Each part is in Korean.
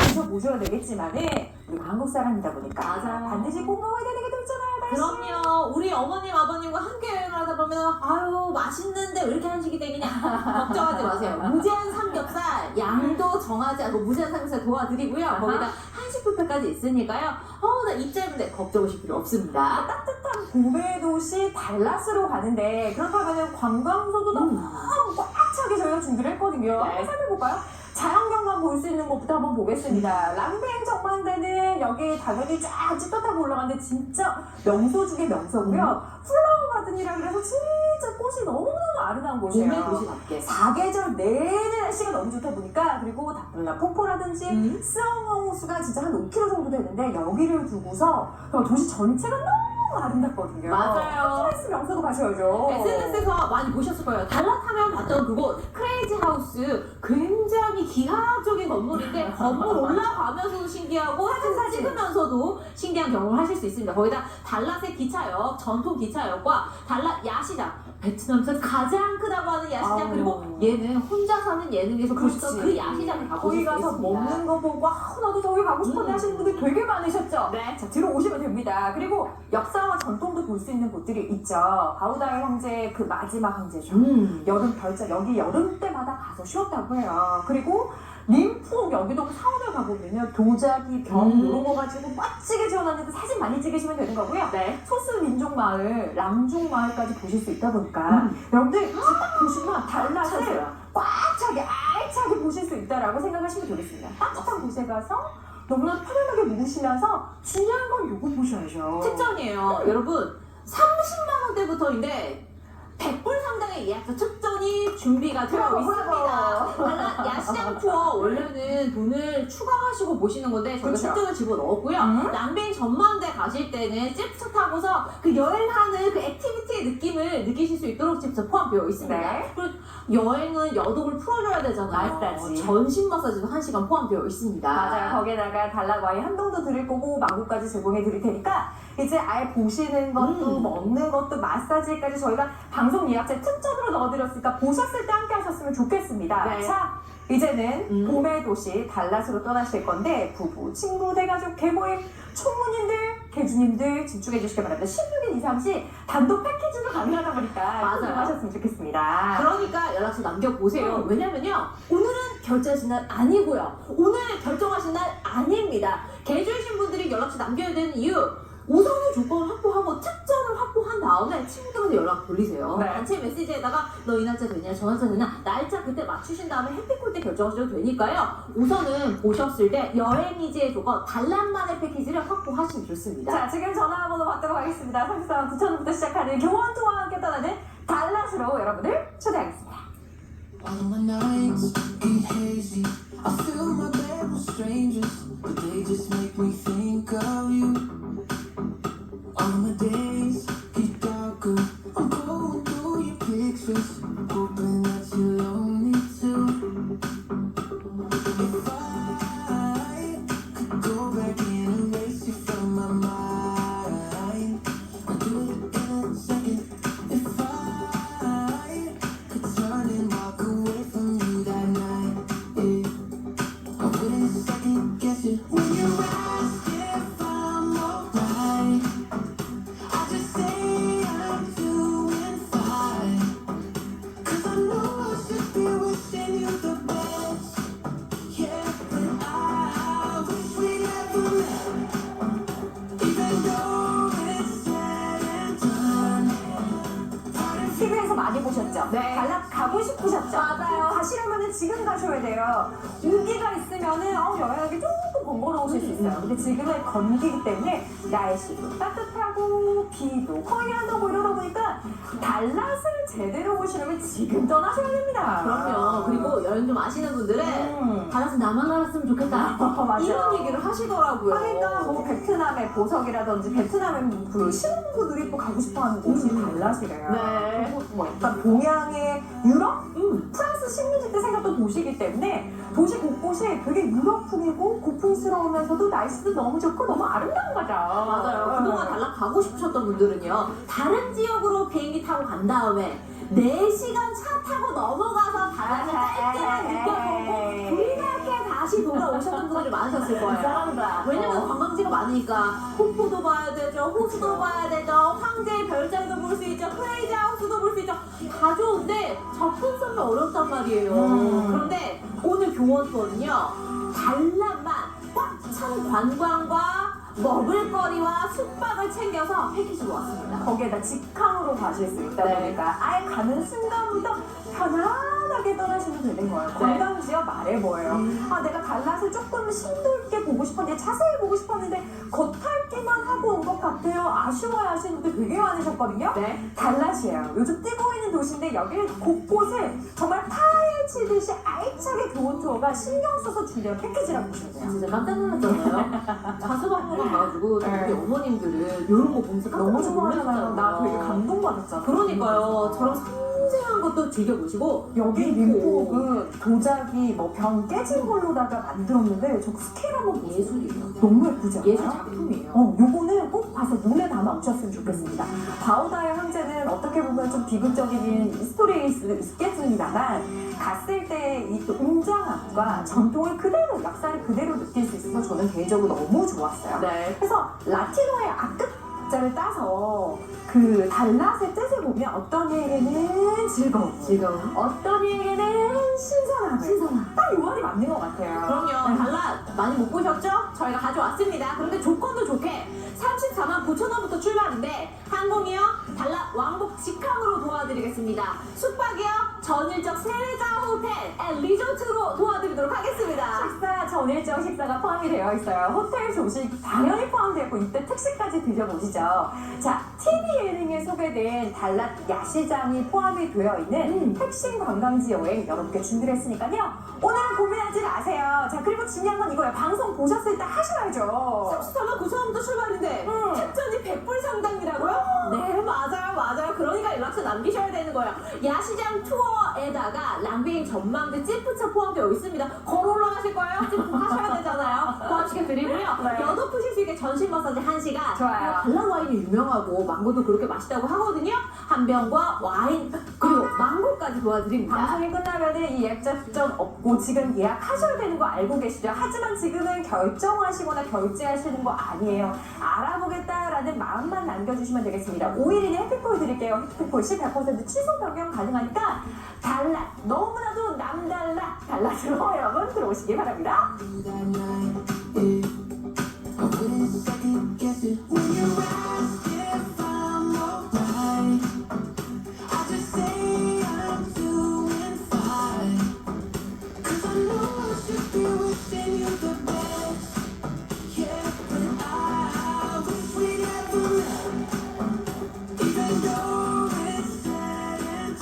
드셔보셔야 되겠지만은 우리가 한국 사람이다 보니까 맞아요. 반드시 꼭 먹어야 되는 게 또 있잖아요. 다시. 그럼요. 우리 어머님, 아버님과 함께 여행을 하다 보면 아유 맛있는데 왜 이렇게 한식이 땡기냐 걱정하지 마세요. 무제한 삼겹살 양도 정하지 않고 무제한 삼겹살 도와드리고요. 거기다 한식 뷔페까지 있으니까요. 어나입 짧은데 걱정하실 필요 없습니다. 따뜻한 고베 도시 달라스로 가는데 그렇다면 관광석도 너무 꽉 차게 저희가 준비를 했거든요. 네. 한번 살펴볼까요? 자연경관 볼 수 있는 곳부터 한번 보겠습니다. 랑뱅 정만대는 여기 당연히 쫙 찌떠타고 올라가는데 진짜 명소 중에 명소고요. 플라워 가든이라 그래서 진짜 꽃이 너무너무 아름다운 곳이에요. 사계절 내내 날씨가 너무 좋다 보니까 그리고 다블라 폭포라든지 음. 스엉호수가 진짜 한 5km 정도 되는데 여기를 두고서 도시 전체가 너무 아름답거든요. 맞아요. 스트레스 명소도 가셔야죠. SNS에서 많이 보셨을 거예요. 달라타면 봤던 그곳 크레이지 하우스 굉장히 기하적인 건물인데 건물 올라가면서도 신기하고 사진 찍으면서도 신기한 경험을 하실 수 있습니다. 거기다 달랏의 기차역, 전통 기차역과 달랏 야시장, 베트남에서 가장 크다고 하는 야시장 아우. 그리고 얘는 혼자 사는 예능에서 보셨던 그 야시장을 가보실 거기 수 가서 있습니다. 먹는 거 보고 아 나도 저기 가고 싶었네 음. 하시는 분들 되게 많으셨죠? 네. 자 들어오시면 됩니다. 그리고 역사와 전통도 볼 수 있는 곳들이 있죠. 바우다이 황제 그 마지막 황제죠. 음. 여름 별자 여기 여름 때마다 가서 쉬었다고 해요. 그리고 림푸 여기도 사원을 가보면요 도자기 병 음. 이런 거 가지고 멋지게 지어놨는데 사진 많이 찍으시면 되는 거고요. 네. 소스 민족 마을, 랑중 마을까지 보실 수 있다 보니까 음. 여러분들 딱 보시면 달랏을 찾으세요. 꽉 차게 알차게 보실 수 있다라고 생각하시면 되겠습니다. 따뜻한 곳에 가서 너무나 편안하게 묵으시면서 중요한 건 요거 보셔야죠. 특전이에요. 여러분 30만 원대부터인데 100불 상당의 예약자 특전이 준비가 되어 있습니다. 달라 야시장 투어 원래는 돈을 추가하시고 보시는 건데 저희가 그렇죠. 특전을 집어넣었고요. 음. 남배인 전망대 가실 때는 찝스 타고서 그 여행하는 그 액티비티의 느낌을 느끼실 수 있도록 찝스 포함되어 있습니다. 네. 그리고 여행은 여독을 풀어줘야 되잖아요. 마사지. 전신 마사지도 1시간 포함되어 있습니다. 맞아요. 거기에다가 달라 와인 한 병도 드릴 거고 망고까지 제공해 드릴 테니까 이제 아예 보시는 것도 음. 먹는 것도 마사지까지 저희가 방송 예약제 특전으로 넣어드렸으니까 보셨을 때 함께 하셨으면 좋겠습니다. 네. 자, 이제는 음. 봄의 도시 달랏으로 떠나실 건데 부부, 친구, 대가족, 개모임, 총무님들, 개주님들 집중해 주시기 바랍니다. 16인 이상 시 단독 패키지로 가능하다 보니까 맞아요. 하셨으면 좋겠습니다. 그러니까 연락처 남겨보세요. 음. 왜냐면요. 오늘은 결제하신 날 아니고요. 오늘 결정하신 날 아닙니다. 개주이신 분들이 연락처 남겨야 되는 이유. 우선의 조건을 확보하고 특전을 확보한 다음에 친구들한테 연락 돌리세요. 네. 단체 메시지에다가 너 이 날짜 되냐 저 날짜 되냐 날짜 그때 맞추신 다음에 해피콜 때 결정하셔도 되니까요. 우선은 보셨을 때 여행이지의 조건 단란만의 패키지를 확보하시면 좋습니다. 자, 지금 전화번호 받도록 하겠습니다. 34만 9천원부터 시작하는 교원 투어와 함께 떠나는 달랏으로 여러분을 초대하겠습니다. All my nights get hazy. I fill my bed with strangers, but they just make me think 보셨죠? 네. 달랏 가고 싶으셨죠? 맞아요. 가시려면 지금 가셔야 돼요. 우기가 있으면은 어, 여행하기 조금 번거로우실 수 있어요. 근데 지금은 건기기 때문에 날씨도 따뜻하고 비도 거의 안 오고 이러다 보니까 달랏을 제대로 보시려면 지금 떠나셔야 됩니다. 그럼요. 그리고 여행 좀 아시는 분들은 음. 달라서 나만 알았으면 좋겠다. 어, 맞아. 이런 얘기를 하시더라고요. 그러니까 뭐 베트남의 보석이라든지 베트남의 그 신혼부들이 또 가고 싶어하는 곳이 달랏이래요. 네. 그리고 뭐 약간 동양의 유럽, 음. 프랑스 식민지 때 생겼던 도시이기 때문에 도시 곳곳이 되게 유럽풍이고 고풍스러우면서도 날씨도 너무 좋고 너무 아름다운 거죠. 맞아요. 그동안 달락 가고 싶으셨던 분들은요. 다른 지역으로 비행기 타고 간 다음에 4시간 차 타고 넘어가서 달락을 짧게만 느껴보고 다 다시 돌아오셨던 분들이 많으셨을 거예요. 왜냐면 관광지가 많으니까 폭포도 봐야 되죠, 호수도 봐야 되죠, 황제의 별장도 볼 수 있죠, 크레이지 하우스도 볼 수 있죠. 다 좋은데 접근 성이 어렵단 말이에요. 음. 그런데 오늘 교원 투어는요, 단란만 꽉 찬 관광과 먹을거리와 숙박을 챙겨서 패키지로 왔습니다. 거기에다 직항으로 가실 수 있다 네. 보니까 아예 가는 순간부터 편안하게 떠나시면 되는 거예요. 관광지역 말해 뭐예요. 음. 아 내가 달랏을 조금 심도 있게 보고 싶었는데 자세히 보고 싶었는데 겉핥기만 하고 온 것 같아요. 아쉬워야 하시는 분들 되게 많으셨거든요. 네. 달랏이에요. 요즘 뛰고 있는 도시인데 여기 곳곳에 정말 파헤치듯이 알차게 교원 투어가 신경 써서 준비한 패키지라고 보시면 돼요. 진짜 깜짝 놀랐잖아요. 자수박물관 가가지고 저 네. 어머님들은 이런 거 보면서 깜짝 너무. 좋아하잖아요. 나 되게 감동받았잖아. 그러니까요. 저런 섬세한 것도 즐겨보시고 여기 민포. 민포옥은 도자기 뭐 병 깨진 걸로다가 만들었는데 저 스케일 한번 보세요. 예술이에요. 너무 예쁘지 않아요? 예술 작품이에요. 어, 요거는 꼭 봐서 눈에 담아 오셨으면 좋겠습니다. 바우다의 황제는 어떻게 보면 좀 비극적인 스토리일 수도 있겠습니다만 갔을 때이또 웅장함과 전통을 그대로 역사를 그대로 느낄 수 있어서 저는 개인적으로 너무 좋았어요. 네. 그래서 라틴어의 악 급자를 따서 그 달랏의 뜻을 보면 어떤 이에게는 즐거움, 지금 어떤 이에게는 신선함, 신선함. 딱이 말이 맞는 것 같아요. 그럼요. 달랏 많이 못 보셨죠? 저희가 가져왔습니다. 그런데 조건도 좋게 34만 9천 원부터 출발인데 항공이요 달랏 왕복 직항으로 도와드리겠습니다. 숙박이요 전일적 세레자 호텔 앤 리조트로 도와드리도록 하겠습니다. 식사 전일적 식사가 포함이 되어 있어요. 호텔 조식 당연히 포함되어 있고 이때 특식까지 드셔보시죠. 자, TV 예능에 소개된 달랏 야시장이 포함이 되어 있는 핵심 관광지 여행 여러분께 준비를 했으니까요. 오늘은 고민하지 마세요. 자, 그리고 중요한 건 이거예요. 방송 보셨을 때 하셔야죠. 34만 9천 원부터 출발인데 음. 특전이 100불 상당이라고요? 네 맞아요 맞아요 그러니까 연락처 남기셔야 되는 거예요 야시장 투어 에다가 랑비행 전망대 찌프차 포함되어 있습니다 걸어 올라가실 거예요? 찌프 하셔야 되잖아요 포함시켜 드리고요 네. 여도 푸실 수 있게 전신 마사지 1시간 좋아요. 달라 와인이 유명하고 망고도 그렇게 맛있다고 하거든요 한 병과 와인 망고까지 도와드립니다 방송이 끝나면은 이 예약 접점 없고 지금 예약하셔야 되는 거 알고 계시죠? 하지만 지금은 결정하시거나 결제하시는 거 아니에요. 알아보겠다라는 마음만 남겨주시면 되겠습니다. 5일이내 해피콜 드릴게요. 해피콜 시100% 취소 변경 가능하니까 달라 너무나도 남달라 달라스로 여러분 들어오시기 바랍니다.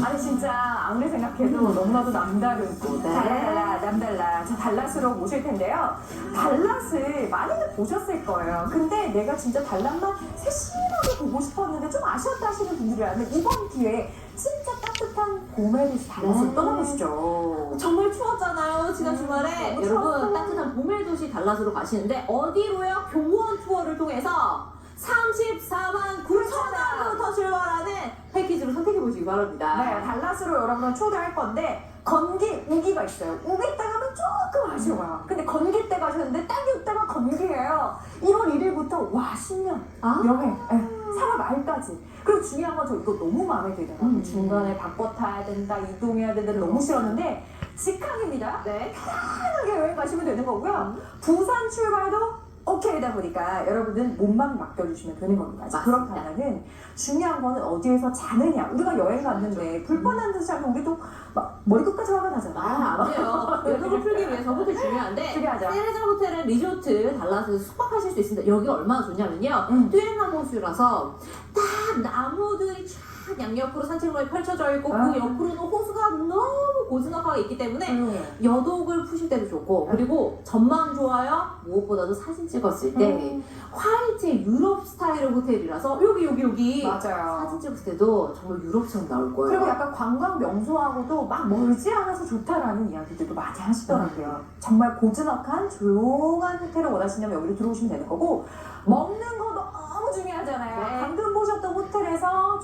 아니 진짜 아무리 생각해도 너무나도 남다르고 네. 달라 남달라 저 달랏으로 모실 텐데요 달랏을 많이들 보셨을 거예요 근데 내가 진짜 달랏만 세심하게 보고 싶었는데 좀 아쉬웠다 하시는 분들이라면 이번 기회에 진짜 따뜻한 봄에 대해서 달랏을 네. 떠나보시죠 정말 추웠잖아요 지난 음, 주말에 너무 여러분. 따뜻한 봄의 도시 달랏으로 가시는데 어디로요? 교원 투어를 통해서 34만 9천 원부터 출발하는 패키지로 선택해 보시기 바랍니다. 네 달랏으로 여러분을 초대할 건데 건기 우기가 있어요 우기 때 가면 조금 아쉬워요 근데 건기 때 가셨는데 딱 이때가 건기예요 1월 1일부터 와 10년 아? 여행, 예, 3월 말까지. 그리고 중요한 건 저 이거 너무 마음에 들더라고요. 음. 중간에 바꿔 타야 된다, 이동해야 된다, 너무 싫었는데 직항입니다. 네. 편하게 여행 가시면 되는 거고요. 음. 부산 출발도 오케이다 보니까 여러분은 몸만 맡겨주시면 되는 겁니다. 맞습니다. 그렇다면은 중요한 거는 어디에서 자느냐. 우리가 여행 갔는데 불편한 데서 자면 우리도 막 머리 끝까지 화가 나잖아. 아, 안 돼요. 여독을 풀기 위해서 호텔 중요한데 중요하죠. 세레자 호텔은 리조트 달라서 숙박하실 수 있습니다. 여기 얼마나 좋냐면요. 음. 뚜엣나무 호수라서 딱 나무들이 쫙 양옆으로 산책로에 펼쳐져 있고 아. 그 옆으로는 호수가 너무 고즈넉하게 있기 때문에 음. 여독을 푸실 때도 좋고 그리고 전망 좋아요 무엇보다도 사진 찍었을 때 음. 화이트 유럽 스타일의 호텔이라서 여기 여기 여기 맞아요. 사진 찍었을 때도 정말 유럽처럼 나올 거예요 그리고 약간 관광 명소하고도 막 멀지 않아서 좋다라는 이야기들도 많이 하시더라고요. 정말 고즈넉한 조용한 호텔을 원하시냐면 여기로 들어오시면 되는 거고 먹는 거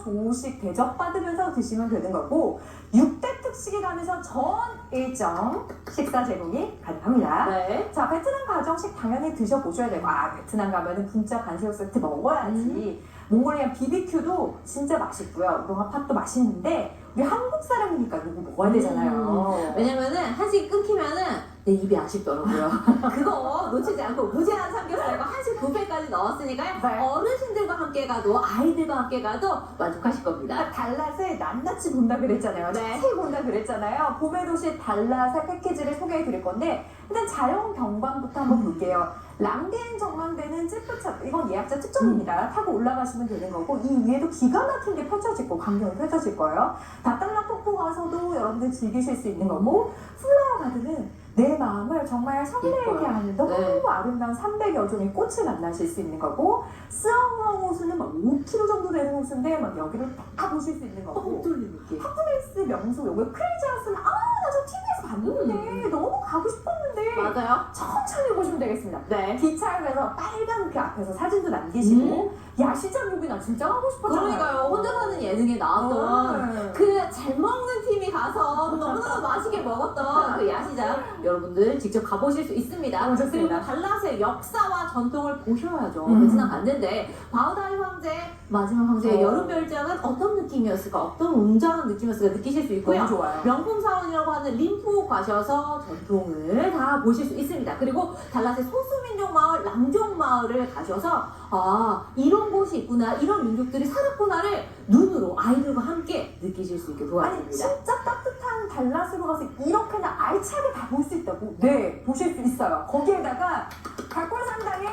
조식 대접받으면서 드시면 되는 거고 6대 특식이 가면서 전 일정 식사 제공이 가능합니다. 네. 자, 베트남 가정식 당연히 드셔보셔야 되고, 아, 베트남 가면은 분짜 반새우 세트 먹어야지. 몽골리안 BBQ도 진짜 맛있고요. 우동화 팥도 맛있는데, 우리 한국 사람이니까 이거 먹어야 되잖아요. 왜냐면은 한식 끊기면은 내 입이 아쉽더라고요. 그거 놓치지 않고 무제한 삼겹살과 한식 뷔페까지 넣었으니까요. 네. 어르신들과 함께 가도 아이들과 함께 가도 만족하실 겁니다. 달랏을 낱낱이 본다 그랬잖아요. 네. 자세히 본다 그랬잖아요. 봄의 도시 달랏의 패키지를 소개해 드릴 건데 일단 자연 경관부터 한번 볼게요. 랑겐 전망대는 찌푸차 이건 예약자 특전입니다. 타고 올라가시면 되는 거고 이 위에도 기가 막힌 게 펼쳐질 거 광경이 펼쳐질 거예요. 다달라 폭포 가서도 여러분들 즐기실 수 있는 거고 플라워 가든은 내 마음을 정말 예뻐요. 하는 너무 네. 아름다운 300여 종의 꽃을 만나실 수 있는 거고 스엉엉 호수는 막 5km 정도 되는 호수인데 막 여기를 다 보실 수 있는 거고 느낌. 핫플레이스 명소 요거 크레이지 하우스는 아나 저 TV에서 봤는데 너무 가고 싶었는데 맞아요. 천천히 보시면 되겠습니다 네. 기차역에서 빨간 그 앞에서 사진도 남기시고 야 시장 요기 나 진짜 하고 싶었잖아요 그러니까요. 혼자 사는 예능에 나왔던 어. 그잘 먹는 팀이 가서 너무너무 맛있게 먹었던 그 야시장 여러분들 직접 가보실 수 있습니다. 어, 좋습니다. 그리고 달랏의 역사와 전통을 보셔야죠. 음. 베트남 갔는데 바우다이 황제 마지막 황제의 어. 여름 별장은 어떤 느낌이었을까? 어떤 웅장한 느낌이었을까 느끼실 수 있고요. 너무 좋아요 명품 사원이라고 하는 림푸 가셔서 전통을 다 보실 수 있습니다. 그리고 달랏의 소수민족 마을 랑종 마을을 가셔서 아 이런 곳이 있구나. 이런 민족들이 살았구나를 눈으로 아이들과 함께 느끼실 수 있게 아니 도와드립니다. 진짜 따뜻한 달랏으로 가서 이렇게 나 알차게 다 볼 수 있다고? 네 보실 수 있어요. 거기에다가 갈골산당에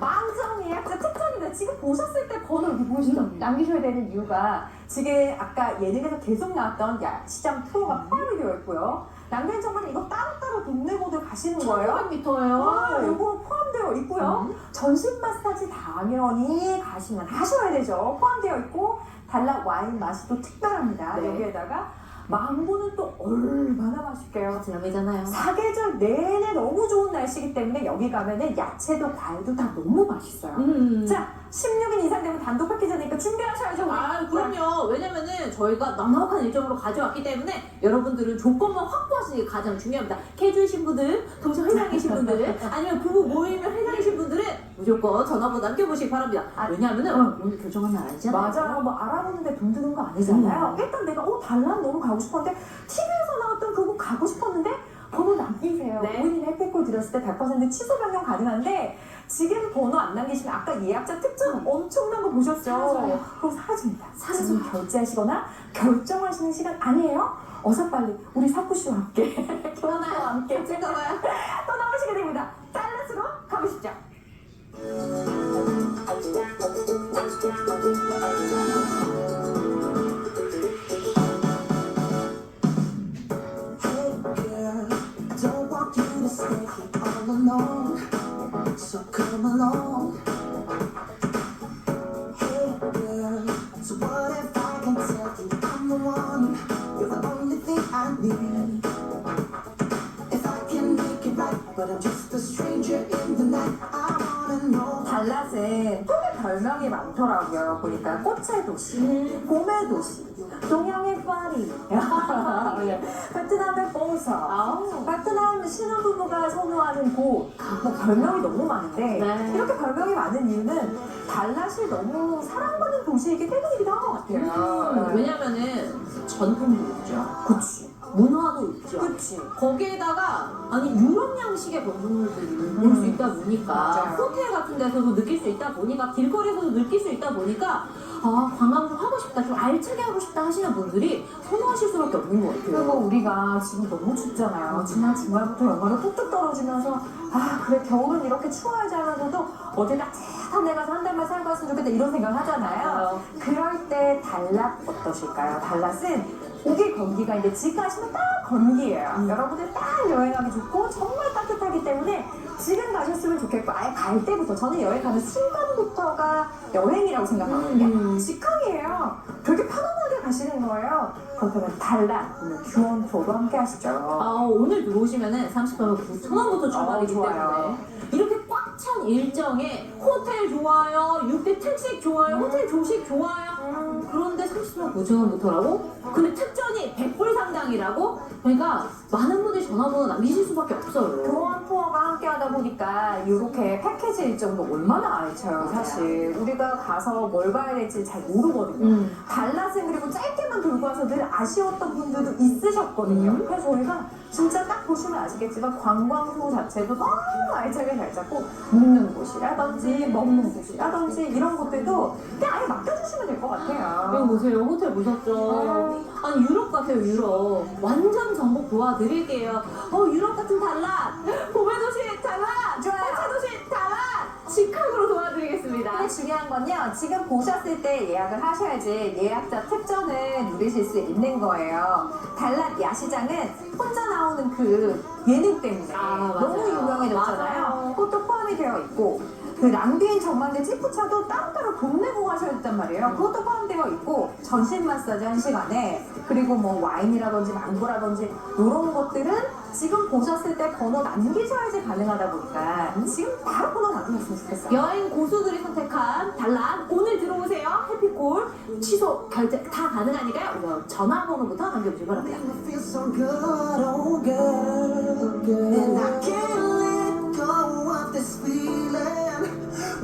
망정 예약자 특전인데 지금 보셨을 때 번호 여기 보이시죠? 음. 남기셔야 되는 이유가 지금 아까 예능에서 계속 나왔던 야 시장 투어가 포함이 되어 있고요 남편 정말 이거 따로따로 동네 모드 가시는 거예요 와 100m예요. 이거 포함되어 있고요 음. 전신 마사지 당연히 가시면 하셔야 되죠. 포함되어 있고 달라 와인 맛이 또 특별합니다. 네. 여기에다가 망고는 또 얼마나 맛있게요. 베트남이잖아요. 사계절 내내 너무 좋은 날씨이기 때문에 여기 가면은 야채도 과일도 다 너무 맛있어요. 음. 자, 16인 이상 되면 단독 패키지니까 준비하셔야죠. 아, 그럼요. 왜냐면은 저희가 넉넉한 일정으로 가져왔기 때문에 여러분들은 조건만 확보하시는 게 가장 중요합니다. 캐주이신 분들, 동생 회장이신 분들, 아니면 부부 모임의 회장이신 분들은 무조건 전화번호 남겨보시기 바랍니다. 아, 왜냐면은 어. 오늘 결정한 날 아니잖아요. 맞아요. 뭐 알아보는데 돈 드는 거 아니잖아요. 음. 일단 내가 어 달란 너무 가고 싶었는데 TV에서 나왔던 그거 가고 싶었는데 번호 남기세요. 네. 본인 혜택콜 드렸을 때 100% 취소 변경 가능한데 지금 번호 안 남기시면 아까 예약자 특전 엄청난 거 보셨죠? 사라져요. 그거 사라집니다. 사라져요. 지금 결제하시거나 결정하시는 시간 아니에요? 어서 빨리 우리 사쿠 씨와 함께 교환과 함께 즐거워요. 떠나오시게 됩니다. 달랏으로 가보시죠. So come along. 별명이 많더라고요. 보니까 꽃의 도시, 봄의 도시, 동양의 파리, 예. 베트남의 보서, 아우. 베트남 신혼부부가 선호하는 곳, 뭐 별명이 너무 많은데 네. 이렇게 별명이 많은 이유는 달랏이 너무 사랑받는 도시이기 때문이기도 한 것 같아요. 음, 왜냐면은 전통도 있죠. 그치, 문화도 있죠. 그치. 거기에다가 아니 유럽 양식의 건물들을 볼수 음. 있다 보니까 맞아요. 호텔 같은 데서도 느낄 수 있다 보니까 길거리에서도 느낄 수 있다 보니까 아 관광 좀 하고 싶다 좀 알차게 하고 싶다 하시는 분들이 선호하실 수밖에 없는 것 같아요. 그리고 우리가 지금 너무 춥잖아요. 지난 주말부터 연말에 뚝뚝 떨어지면서 아 그래 겨울은 이렇게 추워야지 하면서도 어디 따뜻한 데 가서 한 달만 살고 왔으면 좋겠다 이런 생각 하잖아요. 그럴 때 달랏 어떠실까요? 달랏은 오기 건기가 이제 지금 가시면 딱 건기예요. 음. 여러분들 딱 여행하기 좋고 정말 따뜻하기 때문에 지금 가셨으면 좋겠고 아예 갈 때부터 저는 여행 가는 순간부터가 여행이라고 생각하거든요. 음. 직항이에요. 되게 편안하게 가시는 거예요. 그렇다면 달라 오늘 규원 투어도 함께 하시죠. 아, 오늘 들어오시면은 30만 원 9천 원부터 출발이기 어, 좋아요. 때문에 이렇게 꽉 찬 일정에 호텔 좋아요, 6대 특식 좋아요, 호텔 조식 좋아요. 그런데 30만 9천 원부터라고? 근데 특전이 100 불 상당이라고? 그러니까 많은 분들이 전화번호 남기실 수밖에 없어요. 교원 투어가 함께 하다 보니까 이렇게 패키지 일정도 얼마나 알차요 사실 우리가 가서 뭘 봐야 될지 잘 모르거든요 음. 달랏은 그리고 짧게만 돌고 와서 늘 아쉬웠던 분들도 있으셨거든요 음. 그래서 저희가 진짜 딱 보시면 아시겠지만 관광소 자체도 너무 알차게 잘 잡고 묵는 곳이라든지 먹는 곳이라든지 이런 것들도 그냥 아예 맡겨주시면 될 것 같아요 보세요. 호텔 보셨죠? 아니 유럽 같아요 유럽. 완전 정복 도와드릴게요. 어 유럽 같은 달랏. 봄의 도시 달랏. 좋아요. 화차 도시 달랏. 직항으로 도와드리겠습니다. 근데 중요한 건요, 지금 보셨을 때 예약을 하셔야지 예약자 특전을 누리실 수 있는 거예요. 달랏 야시장은 혼자 나오는 그 예능 때문에 아, 맞아요. 너무 유명해졌잖아요. 맞아요. 그것도 포함이 되어 있고, 그 랑비엔 전망대 찌푸차도 따로따로 돈 내고 가셔야 된단 말이에요. 그것도 포함되어 있고, 전신 마사지 한 시간에, 그리고 뭐 와인이라든지 망고라든지 이런 것들은 지금 보셨을 때 번호 남기셔야지 가능하다 보니까 음? 지금 바로 번호 남기셨으면 좋겠어요. 여행 고수들이 선택한 단란 오늘 들어오세요. 해피콜 취소 결제 다 가능하니까요. 우선 전화번호부터 남겨주시기 바랍니다. I.